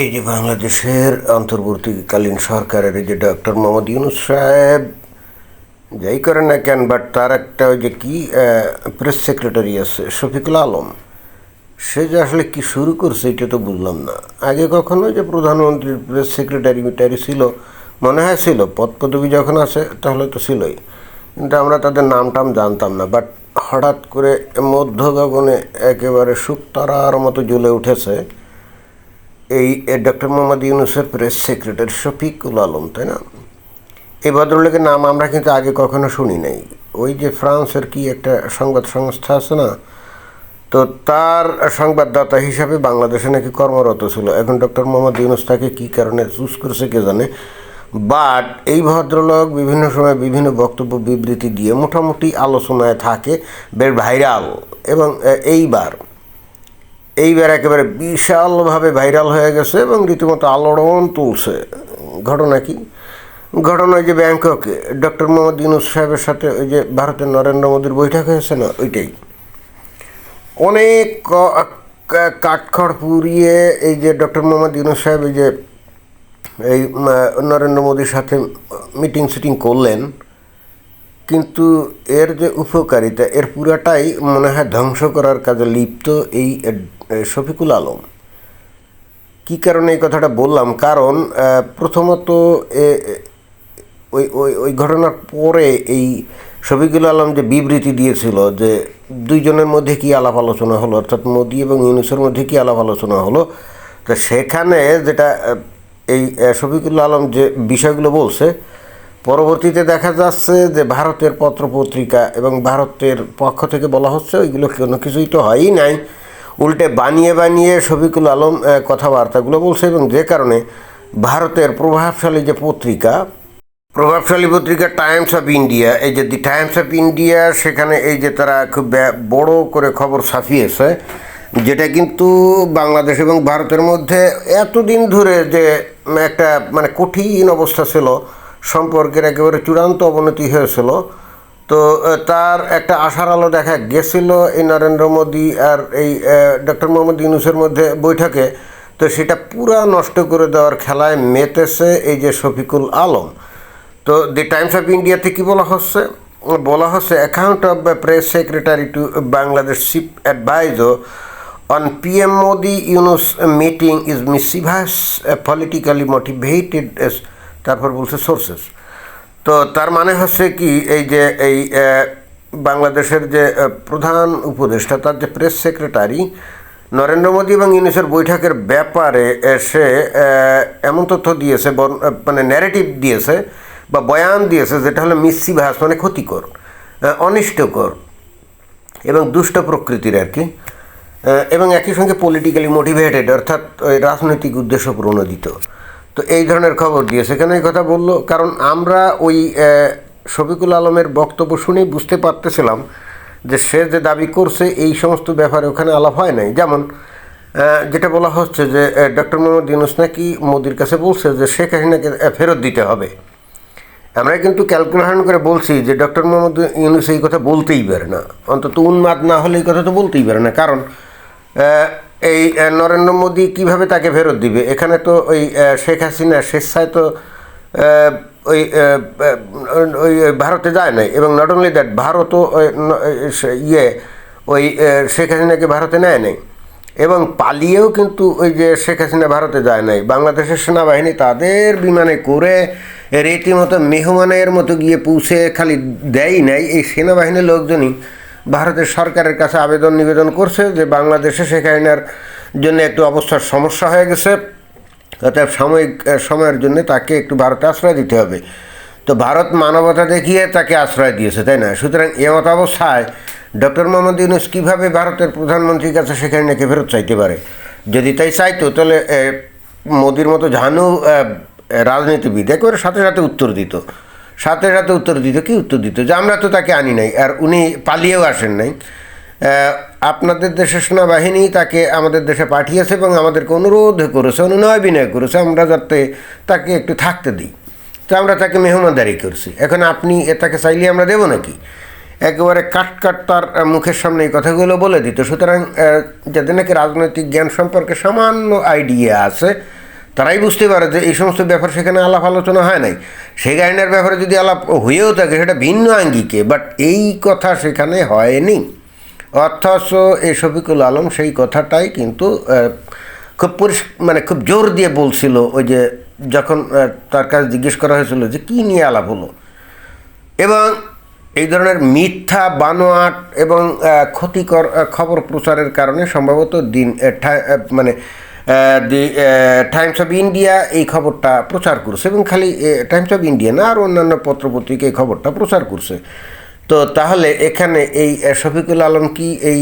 এই যে বাংলাদেশের অন্তর্বর্তীকালীন সরকারের এই যে ডক্টর মোহাম্মদ ইউনুস সাহেব, যাই করেন না কেন বাট তার একটা ওই যে কি প্রেস সেক্রেটারি আছে, শফিকুল আলম, সে যে আসলে কি শুরু করছে এটা তো বুঝলাম না। আগে কখনো যে প্রধানমন্ত্রীর প্রেস সেক্রেটারি মিটারি ছিল, মনে হয় ছিল পদ পদবি যখন আছে তাহলে তো ছিলই, কিন্তু আমরা তাদের নাম টাম জানতাম না বাট হঠাৎ করে মধ্য গগনে একেবারে শুকতারার মতো জ্বলে উঠেছে এই ডক্টর মোহাম্মদ ইউনুসের প্রেস সেক্রেটারি শফিকুল আলম, তাই না? এই ভদ্রলোকের নাম আমরা কিন্তু আগে কখনো শুনি নাই। ওই যে ফ্রান্সের কি একটা সংবাদ সংস্থা আছে না? তো তার সংবাদদাতা হিসাবে বাংলাদেশে নাকি কর্মরত ছিল। এখন ডক্টর মোহাম্মদ ইউনুস তাকে কী কারণে চুজ করেছে কে জানে? বাট এই ভদ্রলোক বিভিন্ন সময় বিভিন্ন বক্তব্য, বিবৃতি দিয়ে মোটামুটি আলোচনায় থাকে, বেশ ভাইরাল এবং এইবার এইবার একেবারে বিশালভাবে ভাইরাল হয়ে গেছে এবং রীতিমতো আলোড়ন তুলছে। ঘটনা কি? ঘটনা যে ব্যাংককে, ডক্টর মোহাম্মদ ইউনুস সাহেবের সাথে ওই যে ভারতের নরেন্দ্র মোদীর বৈঠক হয়েছে না, ওইটাই। অনেক কাঠখড় পুড়িয়ে এই যে ডক্টর মোহাম্মদ ইউনুস সাহেব এই যে এই নরেন্দ্র মোদীর সাথে মিটিং সিটিং করলেন কিন্তু এর যে উপকারিতা, এর পুরাটাই মনে হয় ধ্বংস করার কাজে লিপ্ত এই শফিকুল আলম। কী কারণে এই কথাটা বললাম? কারণ প্রথমত ওই ওই ওই ঘটনার পরে এই শফিকুল আলম যে বিবৃতি দিয়েছিল যে দুইজনের মধ্যে কি আলাপ আলোচনা হলো, অর্থাৎ মোদি এবং ইউনুসের মধ্যে কি আলাপ আলোচনা হলো, তো সেখানে যেটা এই শফিকুল আলম যে বিষয়গুলো বলছে পরবর্তীতে দেখা যাচ্ছে যে ভারতের পত্রপত্রিকা এবং ভারতের পক্ষ থেকে বলা হচ্ছে ওইগুলো কোনো কিছুই তো হয়ই নাই। উল্টে বানিয়ে বানিয়ে শফিকুল আলম কথাবার্তাগুলো বলছে এবং যে কারণে ভারতের প্রভাবশালী যে পত্রিকা, প্রভাবশালী পত্রিকা টাইমস অফ ইন্ডিয়া, এই যে দি টাইমস অফ ইন্ডিয়া সেখানে এই যে তারা খুব বড় করে খবর ছাপিয়েছে, যেটা কিন্তু বাংলাদেশ এবং ভারতের মধ্যে এতদিন ধরে যে একটা মানে কঠিন অবস্থা ছিল সম্পর্কের একেবারে চূড়ান্ত অবনতি হয়েছিল। তো তার একটা আশার আলো দেখা গেছিল এই নরেন্দ্র মোদী আর এই ডক্টর মোহাম্মদ ইউনুসের মধ্যে বৈঠকে। তো সেটা পুরা নষ্ট করে দেওয়ার খেলায় মেতেছে এই যে শফিকুল আলম। তো, দি টাইমস অফ ইন্ডিয়াতে কি বলা হচ্ছে? বলা হচ্ছে, account of press secretary to Bangladesh chief adviser on PM Modi Yunus meeting is mischievous politically motivated তারপর বলছে সোর্সেস তো তার মানে হচ্ছে কি এই যে এই বাংলাদেশের যে প্রধান উপদেষ্টা তার যে প্রেস সেক্রেটারি নরেন্দ্র মোদী এবং ইউনুসের বৈঠকের ব্যাপারে আহ, সে এমন তথ্য দিয়েছে মানে ন্যারেটিভ দিয়েছে বা বয়ান দিয়েছে যেটা হলো মিসি ভাস মানে ক্ষতিকর অনিষ্টকর এবং দুষ্ট প্রকৃতির আর কি। এবং একই সঙ্গে পলিটিক্যালি মোটিভেটেড অর্থাৎ রাজনৈতিক উদ্দেশ্য প্রণোদিত। তো এই ধরনের খবর দিয়ে সেখানে এই কথা বলল। কারণ আমরা ওই শফিকুল আলমের বক্তব্য শুনেই বুঝতে পারতেছিলাম যে সে যে দাবি করছে, এই সমস্ত ব্যাপারে ওখানে আলাপ হয় নাই। যেমন যেটা বলা হচ্ছে যে ডক্টর মোহাম্মদ ইউনুস নাকি মোদির কাছে বলছে যে, শেখ হাসিনাকে ফেরত দিতে হবে। আমরা কিন্তু ক্যালকুলেশন করে বলছি যে, ডক্টর মোহাম্মদ ইউনুস এই কথা বলতেই পারে না। অন্তত উন্মাদ না হলে এই কথা তো বলতেই পারে না। কারণ এই নরেন্দ্র মোদী কীভাবে তাকে ফেরত দিবে? এখানে তো ওই শেখ হাসিনা, স্বেচ্ছায় তো ওই ওই ভারতে যায় নাই। এবং নট অনলি দ্যাট ভারতও ইয়ে ওই শেখ হাসিনাকে ভারতে নেয় নাই। এবং পালিয়েও কিন্তু ওই যে শেখ হাসিনা ভারতে যায় নাই। বাংলাদেশের সেনাবাহিনী তাদের বিমানে করে রীতিমতো মেহমানের মতো গিয়ে পৌঁছে খালি দেয় নাই। এই সেনাবাহিনীর লোকজনই ভারতের সরকারের কাছে আবেদন নিবেদন করছে যে বাংলাদেশে শেখ হাসিনার জন্য একটু অবস্থার সমস্যা হয়ে গেছে। অর্থাৎ সাময়িক সময়ের জন্য তাকে একটু ভারতে আশ্রয় দিতে হবে। তো ভারত মানবতা দেখিয়ে তাকে আশ্রয় দিয়েছে, তাই না? সুতরাং এমত অবস্থায় ডক্টর মোহাম্মদ ইউনুস কীভাবে ভারতের প্রধানমন্ত্রীর কাছে সেখানে নাকি ফেরত চাইতে পারে? যদি তাই চাইতো, তাহলে মোদির মতো ঝানু রাজনীতিবিদ, একেবারে সাথে সাথে উত্তর দিত। সাথে সাথে উত্তর দিত, কি উত্তর দিত? যে আমরা তো তাকে আনি নাই, আর উনি পালিয়েও আসেন নাই। আপনাদের দেশের সেনাবাহিনী তাকে আমাদের দেশে পাঠিয়েছে এবং আমাদেরকে অনুরোধ করেছে, অনুনয় বিনয় করেছে, আমরা যাতে তাকে একটু থাকতে দিই। তো আমরা তাকে মেহমানদারি করছি। এখন আপনি তাকে চাইলে আমরা দেবো নাকি? একেবারে কাট কাট তার মুখের সামনে এই কথাগুলো বলে দিত। সুতরাং যাদের নাকি রাজনৈতিক জ্ঞান সম্পর্কে সামান্য আইডিয়া আছে তারাই বুঝতে পারে যে এই সমস্ত ব্যাপার সেখানে আলাপ আলোচনা হয় নাই। সেই আইনের ব্যাপারে যদি আলাপ হয়েও থাকে, সেটা ভিন্ন আঙ্গিকে বাট এই কথা সেখানে হয়নি। অথচ এই শফিকুল আলম সেই কথাটাই কিন্তু খুব পরিষ মানে খুব জোর দিয়ে বলছিল ওই যে যখন তার কাছে জিজ্ঞেস করা হয়েছিল যে কী নিয়ে আলাপ হলো। এবং এই ধরনের মিথ্যা, বানোয়াট এবং ক্ষতিকর খবর প্রচারের কারণে সম্ভবত দিন মানে দি টাইমস অফ ইন্ডিয়া এই খবরটা প্রচার করছে এবং খালি টাইমস অফ ইন্ডিয়া না, আর অন্যান্য পত্রপত্রিকা এই খবরটা প্রচার করছে। তো তাহলে এখানে এই শফিকুল আলম কি এই,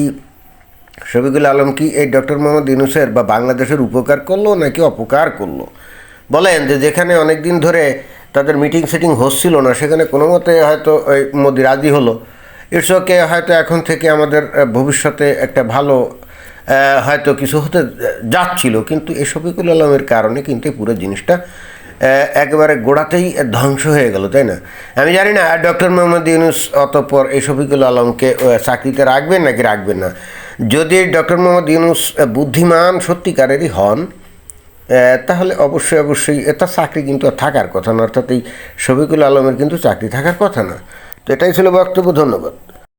শফিকুল আলম কি এই ডক্টর মোহাম্মদ ইউনুসের বা বাংলাদেশের উপকার করল নাকি অপকার করল? বলেন যে যেখানে অনেক দিন ধরে তাদের মিটিং সেটিং হচ্ছিল না, সেখানে কোনো মতে হয়তো ওই মোদি রাজি হলো। ইটস ওকে, হয়তো এখন থেকে আমাদের ভবিষ্যতে একটা ভালো হয়তো কিছু হতে যাচ্ছিল, কিন্তু এ শফিকুল আলমের কারণে কিন্তু পুরো জিনিসটা একেবারে গোড়াতেই ধ্বংস হয়ে গেল, তাই না? আমি জানি না, ডক্টর মোহাম্মদ ইউনুস অতঃপর এই শফিকুল আলমকে চাকরিতে রাখবেন নাকি রাখবেন না? যদি ডক্টর মোহাম্মদ ইউনুস বুদ্ধিমান সত্যিকারেরই হন তাহলে অবশ্যই অবশ্যই এটা চাকরি কিন্তু থাকার কথা না, অর্থাৎ এই শফিকুল আলমের কিন্তু চাকরি থাকার কথা না। তো এটাই ছিল বক্তব্য, ধন্যবাদ।